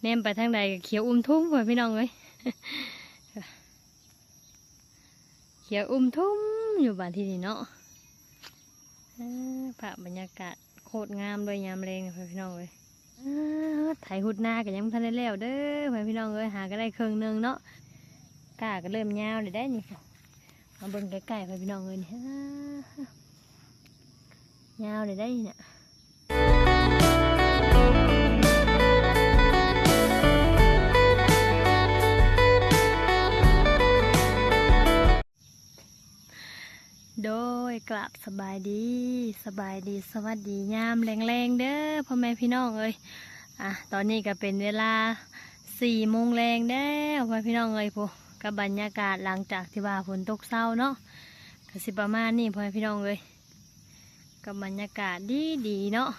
แนมไปทางใดเขียวอุ้มทุ่มพ่อพี่น้องเอ้ยเขียวอุ้มทุ่มอยู่บ้านที่นี่เนาะอ่าภาพบรรยากาศโคตรงามเลยยามแรงเลยพี่น้องเอ้ยอ่าไถหุดหน้ากันยังทันได้แล้วเด้อพี่น้องเอ้ยหาก็ได้ครึ่งหนึงเนาะกาก็เริ่มยาวเลยได้นี่มาเบิ่งใกล้ๆพ่อพี่น้องเอ้ยนี่อ่ายาวเลยได้เนี่ย โดยกลับสบายดีสบายดีสวัสดียามแรงๆเด้อพ่อแม่พี่น้องเอ้ยอะตอนนี้ก็เป็นเวลาสี่โมงแรงแล้วพ่อแม่พี่น้องเอ้ยพูกับบรรยากาศหลังจากที่ว่าฝนตกเศร้าเนาะก็สิประมาณนี้พ่อแม่พี่น้องเอ้ยกับบรรยากาศดีดีเนาะ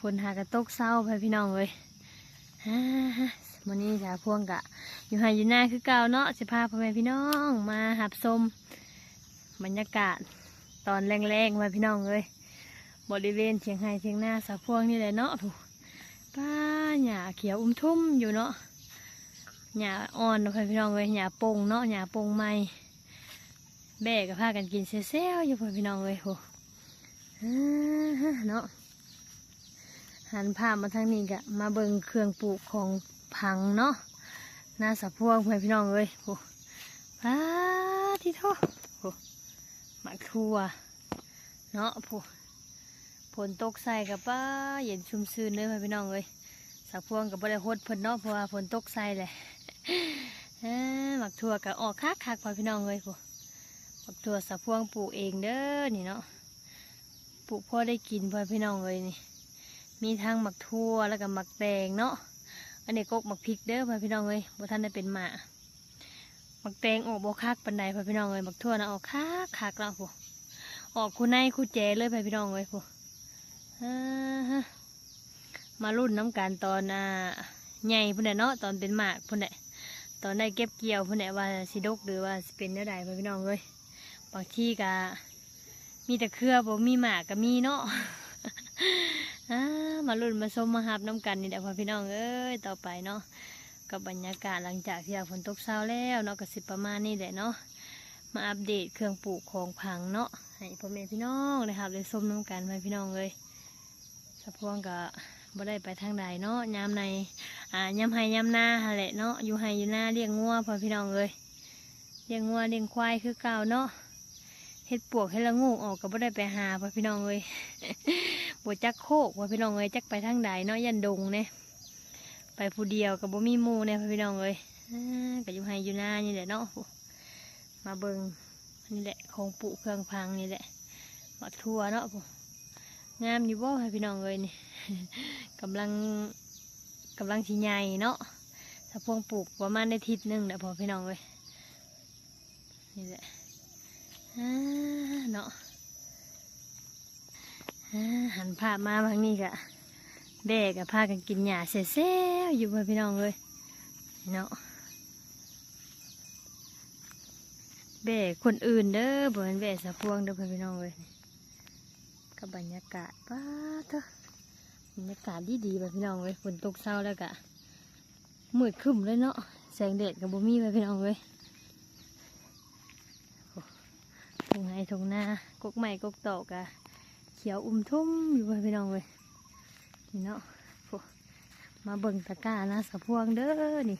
ฝนหากระตกเศร้าพ่อแม่พี่น้องเอ้ยฮะวันนี้จ้าพวงกะ อยู่ไฮอยู่หน้าคือเก่าเนาะสิพาพ่อแม่พี่น้องมาหับชม บรรยากาศตอนแรงๆมาพี่น้องเลยบริเวณเชียงไฮ้เชียงหน้าสะพวงนี่แหละเนาะถูกป้าหญ้าเขียวอุ้มทุ่มอยู่เนาะหญ้าอ่อนเนาะพี่น้องเลยหญ้าปงเนาะหญ้าปงใหม่แบกก็พากันกินเซลๆอยู่พี่น้องเลยโหเนาะหันภาพมาทางนี้กะมาเบิ่งเครื่องปลูกของพังเนาะหน้าสะพวงเพื่อนพี่น้องเลยโหป้าที่โทษ หมักทั่วเนาะผู้ฝนตกใส่กับป้าเย็นชุ่มซื่นเลยพี่น้องเลยสักพวงกับบริโภคเพิ่นเนาะเพราะว่าฝนตกใส่เลยหมักทั่วกับออกคักคักพอพี่น้องเลยผู้หมักทั่วสักพวงปลูกเองเด้อนี่เนาะปลูกพ่อได้กินพ่อพี่น้องเลยนี่มีทั้งหมักทั่วแล้วก็หมักแตงเนาะอันนี้กกหมักพริกเด้อพ่อพี่น้องเลยบ่ท่านได้เป็นหมา มักแตงออกบกคักปันใดพ่อพี่น้องเลยมักทั่วนะออกคักคักแล้วผู้ออกคู่ในคู่แจเลยพ่อพี่น้องเลยผู้อ่าฮะมารุ่นน้ำการตอนอ่าใหญ่พุ่นเนาะตอนเป็นหมากพุ่นแหละตอนได้เก็บเกี่ยวพุ่นแหละว่าสิดกหรือว่าเป็นเนื้อใดพ่อพี่น้องเลยบางที่ก็มีแต่เครือบ่มีหมากก็มีเนาะอ่ามารุ่นมาชมมาหับน้ำกันนี่แหละพ่อพี่น้องเอ้ยต่อไปเนาะ กับบรรยากาศหลังจากที่ฝนตกเช้าแล้วเนาะก็สิประมาณนี้แหละเนาะมาอัปเดตเครื่องปลูกของพังเนาะให้พ่อแม่พี่น้องนะครับได้ส้มน้ำกันไปพี่น้องเลยสะพวงก็บ่ได้ไปทางใดเนาะยามในอ่ายามไฮยามนาหั่นแหละเนาะอยู่ไฮอยู่นาเลี้ยงงัวพ่อพี่น้องเลยเลี้ยงงัวเลี้ยงควายคือเก่าเนาะเฮ็ดปวกให้ละงูออกก็บ่ได้ไปหาพ่อพี่น้องเลยบ่จักโคกพ่อพี่น้องเลยจักไปทางใดเนาะยันดงเนี่ย ไปผู้เดียวกับบ่มีมูเนี่ยพี่น้องเลยก็อยู่ไฮอยู่หน้านี่แหละเนาะมาเบิงนี่แหละของปุเครื่องพังนี่แหละบักทั่วเนาะงามอยู่บ่พี่น้องเลยนี่กำลังกำลังสิใหญ่เนาะถ้าพวงปลูกประมาณได้ทิศหนึ่งแหละพอพี่น้องเลยนี่แหละอ่าเนาะอ่าหันภาพมาบางนี้กะ แบกกับพากันกินหญ้าเซ่ๆอยู่เพื่อนพี่น้องเลยเนาะแบกคนอื่นเด้อบ่เป็นแบกสะพวงเด้อเพื่อนพี่น้องเลยกับบรรยากาศป้าเถอะบรรยากาศดีดีๆพ่อนพี่น้องเลยฝนตกเช้าแล้วกะมืดครึ้มเลยเนาะแสงแดดกับบ่มีพ่อนพี่น้องเลยโอ้ตรงไหนตรงหน้ากกใหม่กกตอกอะเขียวอุ่มทุ่มอยู่เพื่อนพี่น้องเลย นี่เนาะมาเบิ่งตะกร้านะสะพวงเด้อนี่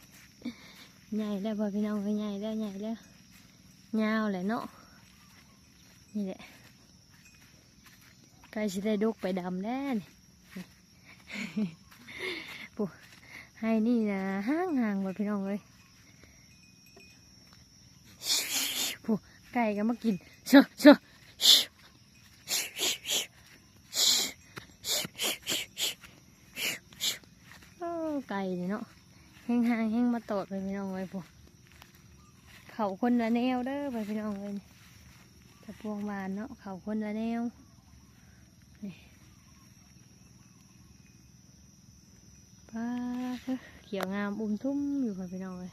ใหญ่แล้วบ่พี่น้องก็ใหญ่แล้วใหญ่แล้วยาวแหละเนาะนี่แหละใกล้สิได้ดกไปดำแล้วนี่ปูให้นี่นะห่างห่างบ่พี่น้องเลยปูไก่ก็มากินเชอะเชอะโอ้ ไก่นี่เนาะแห้งห่างแห้งมาโตดไปพี่น้องเลยปูเขาคนละแนวเด้อไปพี่น้องเลยจะพวงบานเนาะเขาคนละแนวนี่ป้าเขียวงามอุ้มทุ่มอยู่ไปพี่น้องเลย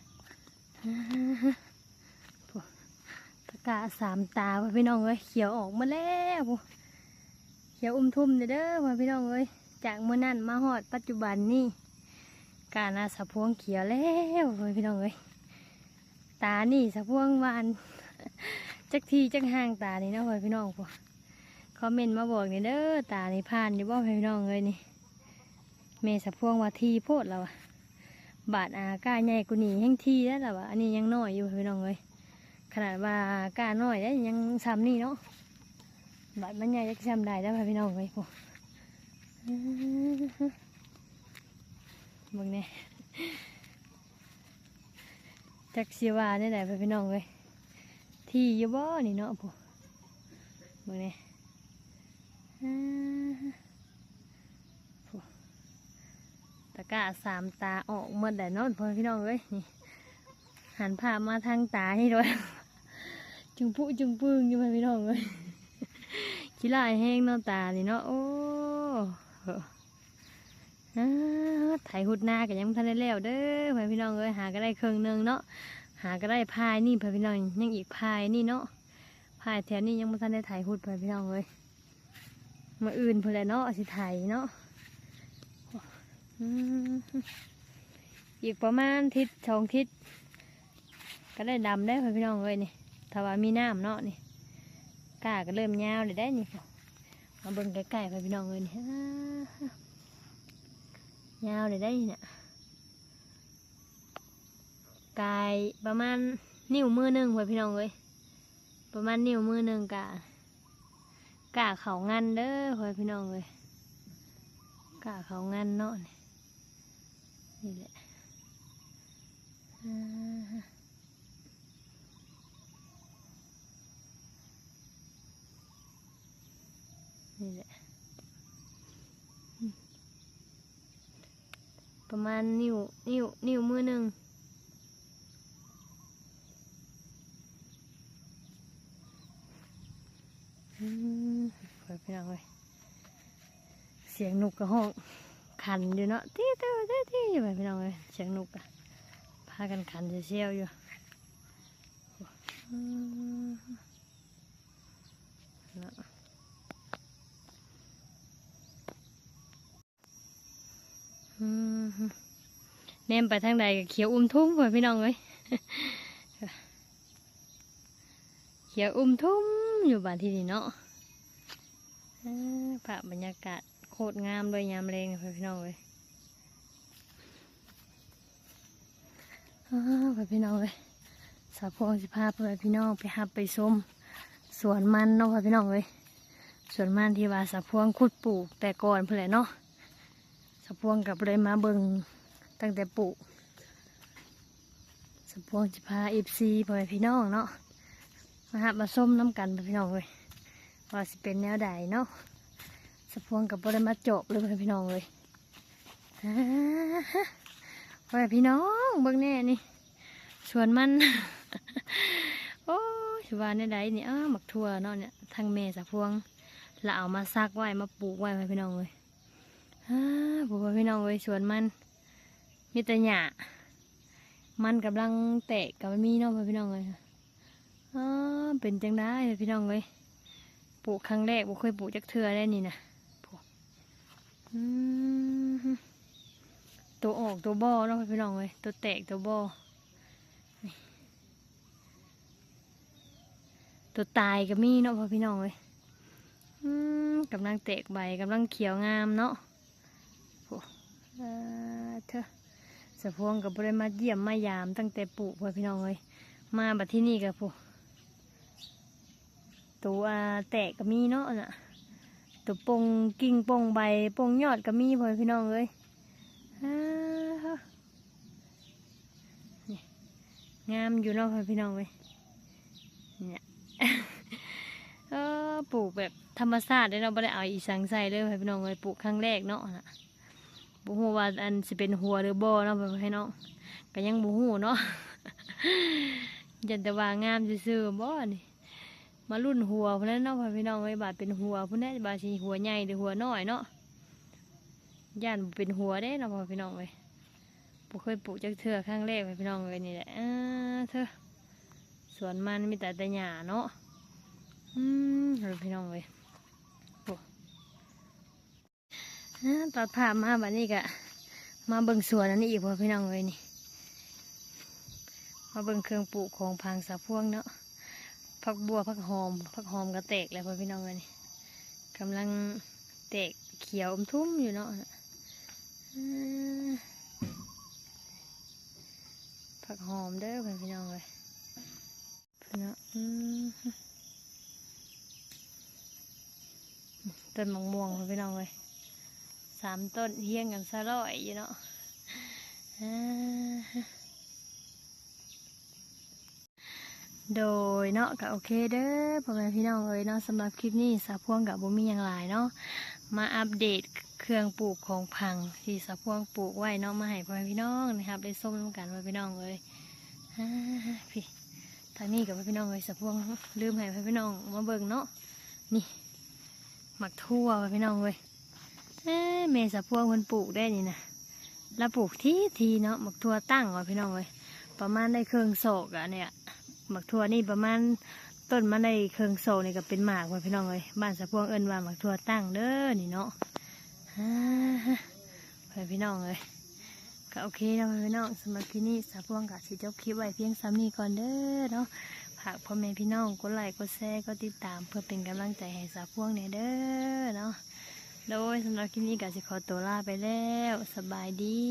ตะกร้าสามตาไปพี่น้องเลยเขียวออกมาแล้วเขียวอุ้มทุ่มเด้อไปพี่น้องเลยจากเมื่อนั้นมาฮอดปัจจุบันนี่ กานาสะพวงเขียวแล้วเว้พี่น้องเอ้ยตานี่สะพวงวานจักทีจักห่างตานี่เนาะเว้พี่น้องพวกคอมเมนต์มาบอกนี่เด้อตานี่ผ่านอยู่บ่พี่น้องเอ้ยนี่เมสะพวงว่าทีโพดแล้วอะบาดอากาใหญ่กูนี่แห้งทีแล้วล่ะวะอันนี้ยังน้อยอยู่พี่น้องเอ้ยขนาดว่ากาน้อยได้ยังซ้ำนี่เนาะบาดมันใหญ่จักซ้ำได้แล้วพี่น้องเอ้ยพวก เบิ่งเนี่ยจักเสิว่านี่แหละพี่น้องเลยที่ยู่บ่นี่เนาะผู้เบิ่งเนี่ยตะกร้าสามตาออกหมดแต่นอนพอพี่น้องเลยนี่หันภาพมาทางตานี่ด้วยจุงปุจุงปึงอยู่พี่น้องเลยขี้ลายแห้งเนาะตานี่เนาะโอ้ ไถหุดหน้ากันยังทันได้แล้วเด้อพ่อพี่น้องเอ้ยหาก็ได้เครื่องหนึงเนาะหาก็ได้พายนี่พ่อพี่น้องยังอีกพายนี่เนาะพายแถวนี้ยังบ่ทันได้ไถหุดพ่อพี่น้องเอ้ยมาอื่นเพื่อนแหลเนาะสิไถเนาะอืมอีกประมาณทิศสองทิศก็ได้ดำได้พ่อพี่น้องเอ้ยนี่ถ้าว่ามีน้ำเนาะนี่กาก็เริ่มยาวเลยได้นี่มาเบิ่งใกล้ๆพ่อพี่น้องเอ้ยนี่ ยาวเลยได้เนี่ยกายประมาณนิ้วมือหนึ่งไว้พี่น้องเว้ยประมาณนิ้วมือหนึ่งกะกะเขางันเด้อไว้พี่น้องเว้ยกะเขางันเนาะนี่นี่แหละอ่านี่แหละ ประมาณนิ้วนิ้วนิ้วมือหนึ่งอืมไปพี่น้องเลยเสียงนกกระห้องขันอยู่เนาะที่ที่ที่ที่อยู่ไปพี่น้องเลยเสียงนกอะพากันขันเชี่ยวอยู่เนาะ อืมแนมไปทางใดก็เขียวอุ้มทุ่มเพื่อนพี่น้องเลยเขียวอุ้มทุ่มอยู่บ้านที่นี่เนาะภาพบรรยากาศโคตรงามเลยยามแรงเพื่อนพี่น้องเลยอ้าวเพื่อนพี่น้องเลยสาวพวงสิพาพื่อนพี่น้องไปหับไปชมสวนมันเนาะเพื่อนพี่น้องเลยสวนมันที่ว่าสาวพวงขุดปลูกแต่ก่อนเพื่อนเนาะ สะพวงกับเลยมาเบิงตั้งแต่ปลูกสะพวงจะพาเอฟซีพ่อแม่พี่น้องเนาะมาหามาส้มน้ำกันพ่อพี่น้องเลยว่าสิเป็นแนวใดเนาะสะพวงกับเลยมาจบเลยพ่อพี่น้องเลยอ่าฮะพ่อแม่พี่น้องเบิ่งแน่นี่สวนมัน โอ้ยสิวาในใดนี่อ้าหมักทั่วเนาะเนี่ยทางแม่สะพวงเราเอามาซักไว้มาปลูกไว้พ่อพี่น้องเลย ฮ่าบอกว่พี่น้องเอ้ยสวนมันมีแต่หญ้ามันกำลังแตกกับมีเนาะพี่น้องเอ้ยอ๋อเป็นจังได้พี่น้องเอ้ยปลูกครั้งแรกบ่เคยปลูกจักเทือได้นี่นะปลูกตัวออกตัวบ่อเนาะพี่น้องเอ้ยตัวแตกตัวบ่อตัวตายก็มีเนาะพี่น้องเอ้ยกำลังแตกใบกำลังเขียวงามเนาะ เธอสะพวงกับบริมาเยี่ยมมายามตั้งแต่ปลูกพ่อพี่น้องเลยมาบัดที่นี่กับผู้ตัวแตกก็มีเนาะน่ะตัวปงกิ่งปงใบปงยอดก็มีพ่อพี่น้องเลยงามอยู่เนาะพ่อพี่น้องเลยเนี่ยปลูกแบบธรรมชาติเลยเนาะไม่ได้เอาอีสังใส่เลยพ่อพี่น้องเลยปลูกครั้งแรกเนาะ บุหูว่าอันสิเป็นหัวหรือบ่เนาะให้น้องก็ยังบุหูเนาะยันแต่ว่างามซื่อๆบ่นี่มารุ่นหัวพุ่นแหล้วเนาะพี่น้องไอ้ยบาดเป็นหัวพุ่นแน่บาดสิหัวใหญ่หรือหัวน้อยเนาะย่านเป็นหัวเด้เนาะพี่น้องเอ้ยบ่เคยปลูกจักเทื่อครั้งแรกพ่อพี่น้องเอ้ยนี่แหละอ่าเธอสวนมันมีแต่แต่หญ้าเนาะอืมพี่น้องเอ้ยโอ้อ อ่า ตัดภาพมาบัดนี้กะมาเบิ่งสวนอันนี้อีกพ่อพี่น้องเลยนี่ มาเบิ่งเครื่องปลูกของพังสะพวงเนาะผักบัวผักหอมผักหอมก็แตกแล้วพ่อพี่น้องเลยนี่กำลังแตกเขียวอมทุ่มอยู่เนาะผักหอมเด้อพ่อพี่น้องเลยพี่น้องอืมต้นมะม่วงพ่อพี่น้องเลย สามต้นเฮี้ยงกันซะร้อยอยู่เนาะโดยเนาะก็โอเคเด้อพ่อแม่พี่น้องเอ้ยเนาะสำหรับคลิปนี้สาวพวงกับบุมีอย่างหลายเนาะมาอัปเดตเครื่องปลูกของพังที่สาวพวงปลูกไว้เนาะมาให้พ่อแม่พี่น้องนะครับ ได้ส้มน้ำกันพ่อแม่พี่น้องเอ้ยอ่าพี่ทางนี้กับพ่อแม่พี่น้องเอ้ยสาวพวงลืมให้พ่อแม่พี่น้องมาเบิ่งเนาะนี่หมักทั่วพ่อแม่พี่น้องเอ้ย เอ้ยแม่สาพวงคนปลูกได้นี่นะแล้วปลูกทีทีเนาะหมักทัวตั้งพ่อแม่พี่น้องเอ้ยประมาณได้เครื่องโศกอะเนี่ยหมักทัวนี่ประมาณต้นมันในเครื่องโซนี่ก็เป็นหมากไว้พี่น้องเลยบ้านสะพวงเอิญว่าหมักทัวตั้งเด้อนี่เนาะฮ่าพี่น้องเลยก็โอเคนะพี่น้องสำหรับที่นี่สะพวงกับสิจบคลิปไว้เพียงซ้ำนี้ก่อนเด้อเนาะฝากพ่อแม่พี่น้องกดไลค์กดแชร์กดติดตาม เพื่อเป็นกำลังใจให้สะพวงเนี่ยเด้อเนาะ โดยสำหรับคลิปนี้ก็สิขอตัวลาไปแล้ว สบายดี